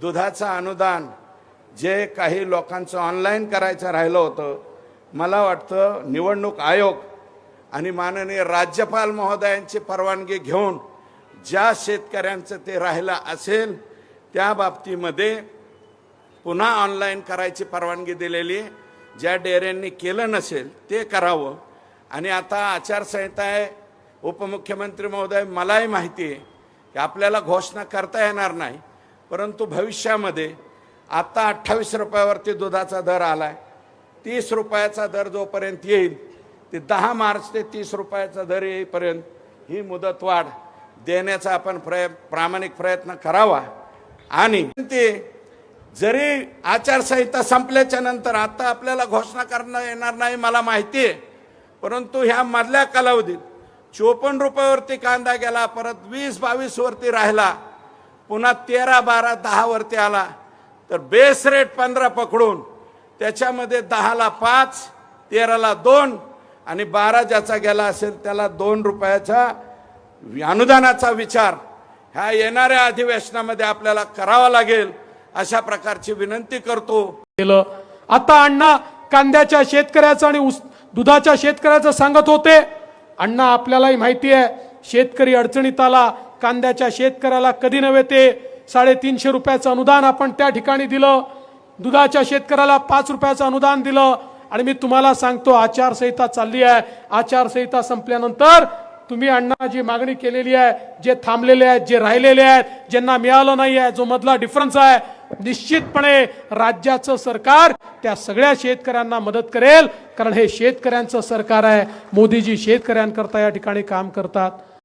दुधाचं अनुदान जे काही लोकांचं ऑनलाईन करायचं राहिलं होतं मला वाटतं निवडणूक आयोग आणि माननीय राज्यपाल महोदयांची परवानगी घेऊन ज्या शेतकऱ्यांचं ते राहिलं असेल त्या बाबतीमध्ये पुन्हा ऑनलाईन करायची परवानगी दिलेली ज्या डेऱ्यांनी केलं नसेल ते करावं. आणि आता आचारसंहिता आहे. उपमुख्यमंत्री महोदय मलाही माहिती आहे की आपल्याला घोषणा करता येणार नाही. परंतु भविष्यामध्ये आत्ता अठ्ठावीस रुपयावरती दुधाचा दर आला आहे तीस रुपयाचा दर जोपर्यंत येईल ते दहा मार्च ते तीस रुपयाचा दर येईपर्यंत ही मुदतवाढ देण्याचा आपण प्रय प्रामाणिक प्रयत्न करावा. आणि ते जरी आचारसंहिता संपल्याच्या नंतर आता आपल्याला घोषणा करणं येणार नाही मला माहिती आहे. परंतु ह्या मधल्या कालावधीत चोपन्न रुपयावरती कांदा गेला परत वीस बावीसवरती राहिला पुन्हा तेरा बारा दहावरती आला. तर बेस रेट पंधरा पकडून त्याच्यामध्ये दहाला पाच तेराला दोन आणि बारा ज्याचा गेला असेल त्याला दोन रुपयाच्या अनुदानाचा विचार. ह्या येणाऱ्या अधिवेशनामध्ये आपल्याला करावा लागेल अशा प्रकारची विनंती करतो. केलं. आता अण्णा कांद्याच्या शेतकऱ्याचं आणि उस दुधाच्या शेतकऱ्याचं सांगत होते. अण्णा आपल्यालाही माहिती आहे शेतकरी अडचणीत आला कांद्याच्या शेतकऱ्याला कधी नव्हे ते साडेतीनशे रुपयाचं अनुदान आपण त्या ठिकाणी दिलं. दुधाच्या शेतकऱ्याला पाच रुपयाचं अनुदान दिलं. आणि मी तुम्हाला सांगतो आचारसंहिता चालली आहे. आचारसंहिता संपल्यानंतर तुम्ही अण्णा जी मागणी केलेली आहे जे थांबलेले आहेत जे राहिलेले आहेत ज्यांना मिळालं नाही आहे जो मधला डिफरन्स आहे निश्चितपणे राज्याचं सरकार त्या सगळ्या शेतकऱ्यांना मदत करेल. कारण हे शेतकऱ्यांचं सरकार आहे. मोदीजी शेतकऱ्यांकरता या ठिकाणी काम करतात.